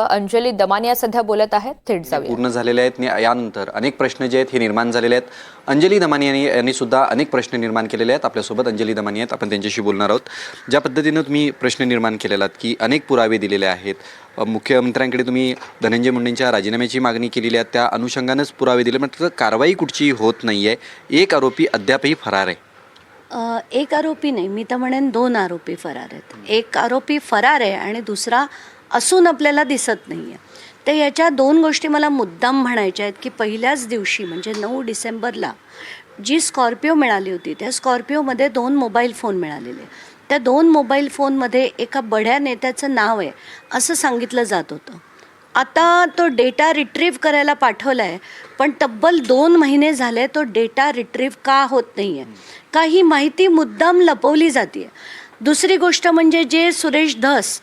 अंजली दमानिया सध्या बोलत आहेत थेट जाऊया. पूर्ण झालेले आहेत यानंतर अनेक प्रश्न जे आहेत हे निर्माण झालेले आहेत. अंजली दमानी यांनी यांनी सुद्धा अनेक प्रश्न निर्माण केलेले आहेत. आपल्यासोबत अंजली दमानी आहेत. आपण त्यांच्याशी बोलणार आहोत. ज्या पद्धतीनं तुम्ही प्रश्न निर्माण केलेला आहात की अनेक पुरावे दिलेले आहेत. मुख्यमंत्र्यांकडे तुम्ही धनंजय मुंडेंच्या राजीनाम्याची मागणी केलेली आहे. त्या अनुषंगानंच पुरावे दिले. मात्र कारवाई कुठची होत नाही आहे एक आरोपी अद्यापही फरार आहे. एक आरोपी नाही. मी तर म्हणेन दोन आरोपी फरार आहेत. एक आरोपी फरार आहे आणि दुसरा असून आपल्याला दिसत नाही आहे तर याच्या दोन गोष्टी मला मुद्दाम म्हणायच्या आहेत की पहिल्याच दिवशी म्हणजे नऊ डिसेंबरला जी स्कॉर्पिओ मिळाली होती त्या स्कॉर्पिओमध्ये दोन मोबाईल फोन मिळालेले. त्या दोन मोबाईल फोनमध्ये एका बड्या नेत्याचं नाव आहे असं सांगितलं जात होतं. आता तो डेटा रिट्रीव्ह करायला पाठवला आहे पण तब्बल दोन महिने झाले तो डेटा रिट्रीव्ह का होत नाही आहे का ही माहिती मुद्दाम लपवली जाते दुसरी गोष्ट म्हणजे जे सुरेश धस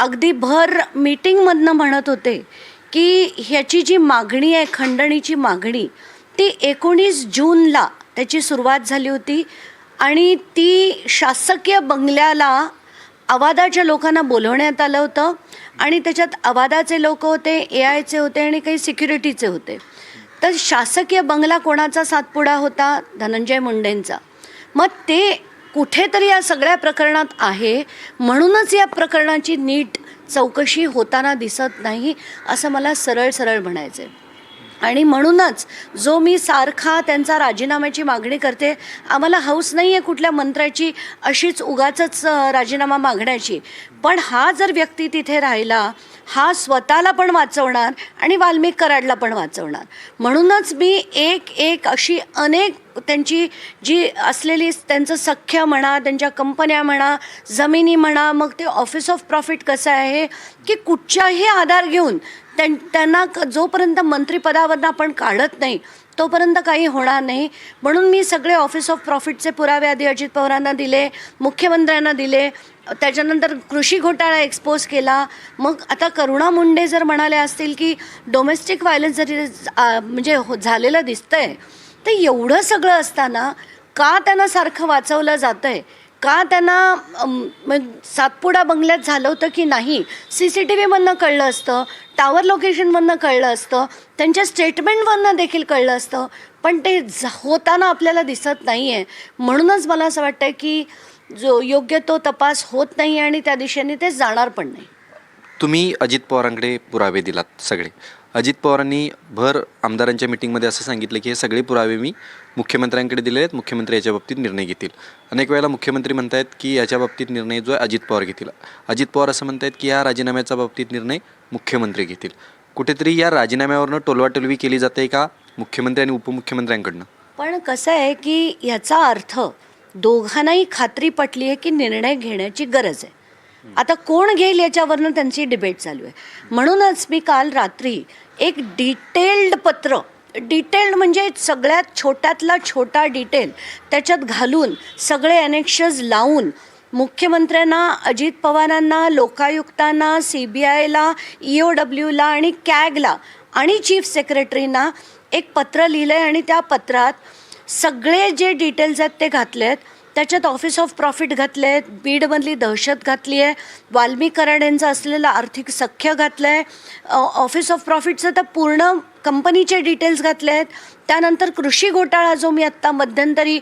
अगदी भर मीटिंगमधनं म्हणत होते की ह्याची जी मागणी आहे खंडणीची मागणी ती एकोणीस जूनला त्याची सुरुवात झाली होती आणि ती शासकीय बंगल्याला अवादाच्या लोकांना बोलवण्यात आलं होतं आणि त्याच्यात अवादाचे लोक होते ए आयचे होते आणि काही सिक्युरिटीचे होते. तर शासकीय बंगला कोणाचा सातपुडा होता? धनंजय मुंडेंचा. मग ते कुठेतरी या सगळ्या प्रकरणात आहे. म्हणूनच या प्रकरणाची नीट चौकशी होताना दिसत नाही असं मला सरळ सरळ म्हणायचं आहे आणि म्हणूनच जो मी सारखा त्यांचा राजीनाम्याची मागणी करते आम्हाला हौस नाही आहे कुठल्या मंत्र्याची अशीच उगाचच राजीनामा मागण्याची. पण हा जर व्यक्ती तिथे राहिला हा स्वतःला पण वाचवणार आणि वाल्मिक कराडला पण वाचवणार. म्हणूनच मी एक एक अशी अनेक त्यांची जी असलेली त्यांचं सख्य म्हणा त्यांच्या कंपन्या म्हणा जमिनी म्हणा मग ते ऑफिस ऑफ प्रॉफिट कसं आहे की कुठच्याही आधार घेऊन त्यां त्यांना क- जोपर्यंत मंत्रिपदावरनं आपण काढत नाही तोपर्यंत काही होणार नाही. म्हणून मी सगळे ऑफिस ऑफ प्रॉफिटचे पुरावे आधी अजित पवारांना दिले मुख्यमंत्र्यांना दिले. त्याच्यानंतर कृषी घोटाळा एक्सपोज केला. मग आता करुणा मुंडे जर म्हणाले असतील की डोमेस्टिक व्हायलन्स जरी म्हणजे हो झालेलं दिसतंय तर एवढं सगळं असताना का त्यांना सारखं वाचवलं जातं आहे का त्यांना सातपुडा बंगल्यात झालं होतं की नाही सी सी टी व्हीमधनं कळलं असतं टावर लोकेशनमधनं कळलं असतं त्यांच्या स्टेटमेंटवरनं देखील कळलं असतं पण ते होताना आपल्याला दिसत नाही आहे म्हणूनच मला असं वाटतं की जो योग्य तो तपास होत नाही आणि त्या दिशेने ते जाणार पण नाही. तुम्ही अजित पवारांकडे पुरावे दिलात सगळे. अजित पवारांनी भर आमदारांच्या मिटिंगमध्ये असं सांगितलं की हे सगळे पुरावे मी मुख्यमंत्र्यांकडे दिले आहेत मुख्यमंत्री याच्या बाबतीत निर्णय घेतील. अनेक वेळेला मुख्यमंत्री म्हणतायत की याच्या बाबतीत निर्णय जो आहे अजित पवार घेतील. अजित पवार असं म्हणतायत की या राजीनाम्याच्या बाबतीत निर्णय मुख्यमंत्री घेतील. कुठेतरी या राजीनाम्यावरनं टोलवाटोलवी केली जाते का मुख्यमंत्री आणि उपमुख्यमंत्र्यांकडनं? पण कसं आहे की याचा अर्थ दोघांनाही खात्री पटली आहे की निर्णय घेण्याची गरज आहे. आता कोण घेईल याच्यावरनं त्यांची डिबेट चालू आहे. म्हणूनच मी काल रात्री एक डिटेल्ड पत्र डिटेल्ड म्हणजे सगळ्यात छोट्यातला छोटा डिटेल त्याच्यात घालून सगळे अनेक्शज लावून मुख्यमंत्र्यांना अजित पवारांना लोकायुक्तांना सी बी आयला ई ओ डब्ल्यूला आणि कॅगला आणि चीफ सेक्रेटरीना एक पत्र लिहिलं आहे आणि त्या पत्रात सगळे जे डिटेल्स आहेत ते घातले आहेत त्याच्यात ऑफिस ऑफ प्रॉफिट घातले आहेत बीडमधली दहशत घातली आहे वाल्मिक असलेलं आर्थिक सख्य घातलं आहे ऑफिस ऑफ प्रॉफिटचं तर पूर्ण कंपनीचे डिटेल्स घातले आहेत. त्यानंतर कृषी घोटाळा जो मी आत्ता मध्यंतरी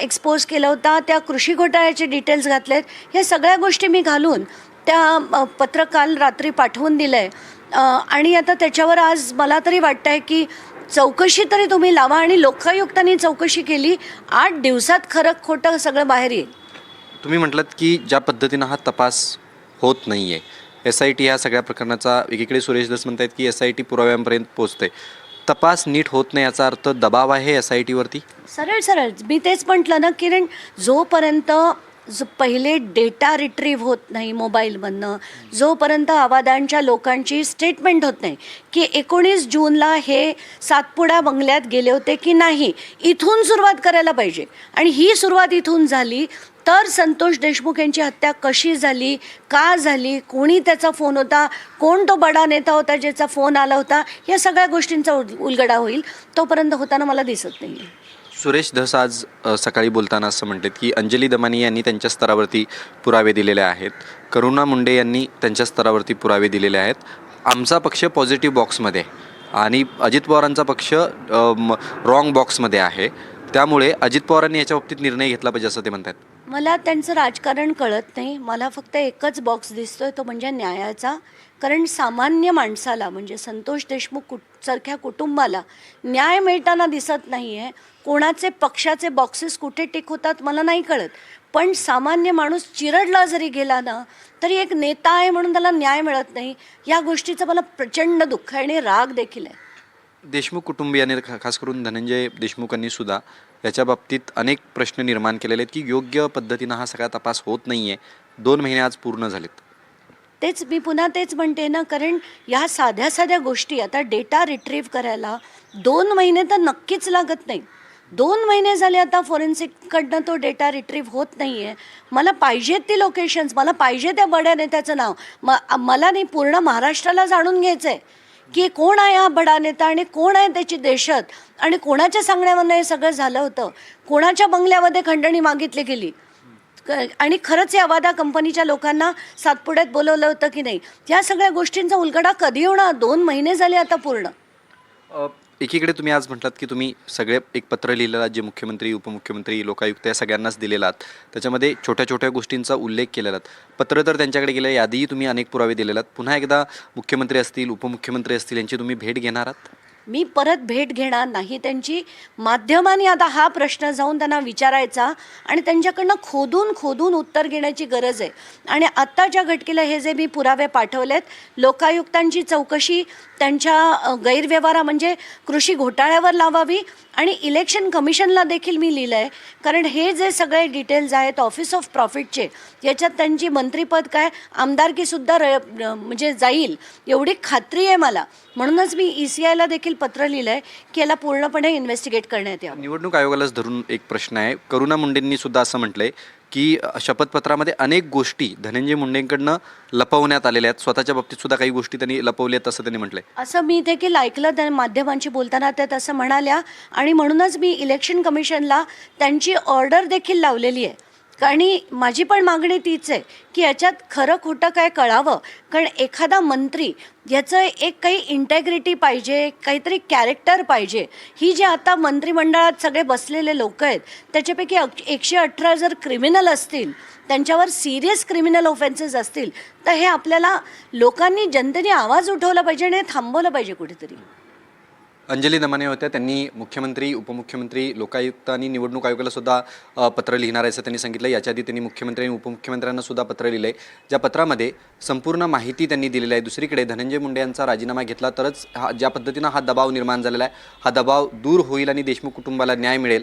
एक्सपोज केला होता त्या कृषी घोटाळ्याचे डिटेल्स घातले आहेत ह्या सगळ्या गोष्टी मी घालून त्या पत्र काल रात्री पाठवून दिलं आहे आणि आता त्याच्यावर आज मला तरी वाटतं आहे की चौकशी तरी तुम्ही लावा आणि लोकायुक्तांनी चौकशी केली. आठ दिवसात खरं खोटं सगळं बाहेर येईल. तुम्ही म्हटलात की ज्या पद्धतीनं हा तपास होत नाही आहे एस आय टी ह्या सगळ्या प्रकरणाचा एकीकडे सुरेश दस म्हणतायत की एस आय टी पुराव्यांपर्यंत पोचते तपास नीट होत नाही याचा अर्थ दबाव आहे एस आय टीवरती सरळ सरळ. मी तेच म्हटलं ना किरण जोपर्यंत जो पहिले डेटा रिट्रीव्ह होत नाही मोबाईलमधनं जोपर्यंत आवादांच्या लोकांची स्टेटमेंट होत नाही की एकोणीस जूनला हे सातपुडा बंगल्यात गेले होते की नाही इथून सुरुवात करायला पाहिजे. आणि ही सुरुवात इथून झाली तर संतोष देशमुख यांची हत्या कशी झाली का झाली कोणी त्याचा फोन होता कोण तो बडा नेता होता ज्याचा फोन आला होता या सगळ्या गोष्टींचा उल- उलगडा होईल. तोपर्यंत होताना मला दिसत नाही सुरेश धस आज सकाळी बोलताना असं म्हणतात की अंजली दमानी यांनी त्यांच्या स्तरावरती पुरावे दिलेले आहेत. करुणा मुंडे यांनी त्यांच्या स्तरावरती पुरावे दिलेले आहेत. आमचा पक्ष पॉझिटिव्ह बॉक्समध्ये आणि अजित पवारांचा पक्ष रॉंग बॉक्समध्ये आहे. त्यामुळे अजित पवारांनी याच्या बाबतीत निर्णय घेतला पाहिजे असं ते म्हणतात मला त्यांचं राजकारण कळत नाही. मला फक्त एकच बॉक्स दिसतोय तो म्हणजे न्यायाचा. कारण सामान्य माणसाला म्हणजे संतोष देशमुख कुट सारख्या कुटुंबाला न्याय मिळताना दिसत नाही आहे कोणाचे पक्षाचे बॉक्सेस कुठे टिक होतात मला नाही कळत. पण सामान्य माणूस चिरडला जरी गेला ना तरी एक नेता आहे म्हणून त्याला न्याय मिळत नाही. या गोष्टीचं मला प्रचंड दुःख आहे आणि राग देखील आहे. देशमुख कुटुंबियांनी खास करून धनंजय देशमुखांनी सुद्धा याच्या बाबतीत अनेक प्रश्न निर्माण केलेले आहेत की योग्य पद्धतीनं हा सगळा तपास होत नाही आहे दोन महिने आज पूर्ण झालेत. तेच मी पुन्हा तेच म्हणते ना कारण या साध्या साध्या गोष्टी आता डेटा रिट्रीव्ह करायला दोन महिने तर नक्कीच लागत नाही. दोन महिने झाले आता फॉरेन्सिककडनं तो डेटा रिट्रीव्ह होत नाही आहे मला पाहिजेत ती लोकेशन्स मला पाहिजे त्या बड्या नेत्याचं नाव. म मला नाही पूर्ण महाराष्ट्राला जाणून घ्यायचं आहे की कोण आहे हा बडा नेता आणि कोण आहे त्याची देशत आणि कोणाच्या सांगण्यावरनं हे सगळं झालं होतं? कोणाच्या बंगल्यामध्ये खंडणी मागितली गेली? क- आणि खरंच या वादा कंपनीच्या लोकांना सातपुड्यात बोलवलं होतं की नाही? या सगळ्या गोष्टींचा उलगडा कधी होणार? दोन महिने झाले आता पूर्ण. एकीकडे तुम्ही आज म्हटलात की तुम्ही सगळे एक पत्र लिहिलेलं जे मुख्यमंत्री उपमुख्यमंत्री लोकायुक्त या सगळ्यांनाच दिलेला आहात. त्याच्यामध्ये छोट्या छोट्या गोष्टींचा उल्लेख केलेला पत्र तर त्यांच्याकडे गेलं यादीही तुम्ही अनेक पुरावे दिलेलात पुन्हा एकदा मुख्यमंत्री असतील उपमुख्यमंत्री असतील यांची तुम्ही भेट घेणार आहात? मी परत भेट घेणार नाही. त्यांची माध्यमांनी आता हा प्रश्न जाऊन त्यांना विचारायचा आणि त्यांच्याकडनं खोदून खोदून उत्तर घेण्याची गरज आहे. आणि आत्ताच्या घटकेला हे जे मी पुरावे पाठवलेत लोकायुक्तांची चौकशी त्यांच्या गैरव्यवहारा म्हणजे कृषी घोटाळ्यावर लावावी आणि इलेक्शन कमिशनला देखील मी लिहिलं आहे कारण हे जे सगळे डिटेल्स आहेत ऑफिस ऑफ प्रॉफिटचे याच्यात त्यांची मंत्रीपद काय आमदारकीसुद्धा र म्हणजे जाईल एवढी खात्री आहे मला. म्हणूनच मी ई सी आयला देखील पत्र लिहिलं आहे की याला पूर्णपणे इन्व्हेस्टिगेट करण्यात यावं. निवडणूक आयोगालाच धरून एक प्रश्न आहे. करुणा मुंडेंनी सुद्धा असं म्हटलंय की शपथपत्रामध्ये अनेक गोष्टी धनंजय मुंडेंकडनं लपवण्यात आलेल्या आहेत. स्वतःच्या बाबतीत सुद्धा काही गोष्टी त्यांनी लपवल्या आहेत असं त्यांनी म्हटलंय. असं मी देखील ऐकलं त्या माध्यमांशी बोलताना त्या तसं म्हणाल्या आणि म्हणूनच मी इलेक्शन कमिशनला त्यांची ऑर्डर देखील लावलेली आहे. आणि माझी पण मागणी तीच आहे की याच्यात खरं खोटं काय कळावं? कारण एखादा मंत्री याचं एक काही इंटेग्रिटी पाहिजे काहीतरी कॅरेक्टर पाहिजे. ही जी आता मंत्रिमंडळात सगळे बसलेले लोक आहेत त्याच्यापैकी एकशे अठरा जर क्रिमिनल असतील त्यांच्यावर सिरियस क्रिमिनल ऑफेन्सेस असतील तर हे आपल्याला लोकांनी जनतेने आवाज उठवला पाहिजे आणि हे थांबवलं पाहिजे कुठेतरी. अंजली दमाने होत्या. त्यांनी मुख्यमंत्री उपमुख्यमंत्री लोकायुक्त आणि निवडणूक आयोगाला सुद्धा पत्र लिहिणार आहे असं त्यांनी सांगितलं याच्या आधी त्यांनी मुख्यमंत्री आणि उपमुख्यमंत्र्यांना सुद्धा पत्र लिहिलं आहे ज्या पत्रामध्ये संपूर्ण माहिती त्यांनी दिलेली आहे. दुसरीकडे धनंजय मुंडे यांचा राजीनामा घेतला तरच हा ज्या पद्धतीनं हा दबाव निर्माण झालेला आहे हा दबाव दूर होईल आणि देशमुख कुटुंबाला न्याय मिळेल.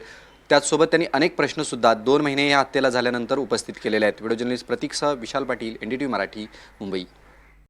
त्याचसोबत त्यांनी अनेक प्रश्नसुद्धा दोन महिने या हत्येला झाल्यानंतर उपस्थित केलेले आहेत. Video journalist प्रतीकसह Vishal Patil N D T Marathi Mumbai.